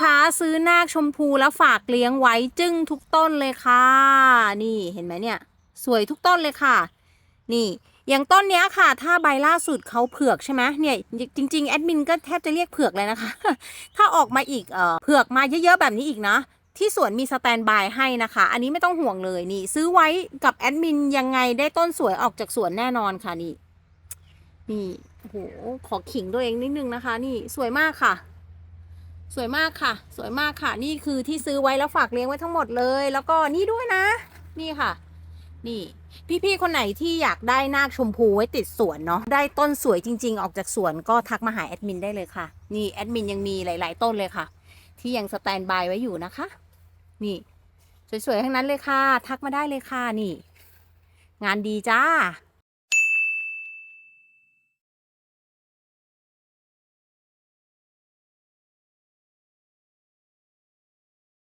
ค้าซื้อนาคชมพูแล้วฝากเลี้ยงไว้จึ้งทุกต้นเลยค่ะ นี่เห็นไหมเนี่ย สวยทุกต้นเลยค่ะ นี่อย่างต้นเนี้ยค่ะ ถ้าใบล่าสุดเขาเผือกใช่ไหมเนี่ยจริงๆแอดมินก็แทบจะเรียกเผือกเลยนะคะ ถ้าออกมาอีกเออเผือกมาเยอะๆแบบนี้อีกนะที่สวนมีสแตนบายให้นะคะ อันนี้ไม่ต้องห่วงเลยนี่ ซื้อไว้กับแอดมินยังไงได้ต้นสวยออกจากสวนแน่นอนค่ะนี่นี่โอ้โหขอขิงตัวเองนิดนึงนะคะ นี่สวยมากค่ะ สวยมากค่ะ สวยมากค่ะ นี่คือที่ซื้อไว้แล้วฝากเลี้ยงไว้ทั้งหมดเลย แล้วก็นี่ด้วยนะ นี่ค่ะ นี่ พี่ๆคนไหนที่อยากได้นาคชมพูไว้ติดสวนเนาะ ได้ต้นสวยจริง ๆ ออกจากสวนก็ทักมาหาแอดมินได้เลยค่ะ นี่แอดมินยังมีหลาย ๆ ต้นเลยค่ะ ที่ยังสแตนบายไว้อยู่นะคะ นี่ สวยๆทั้งนั้นเลยค่ะ ทักมาได้เลยค่ะ นี่ งานดีจ้า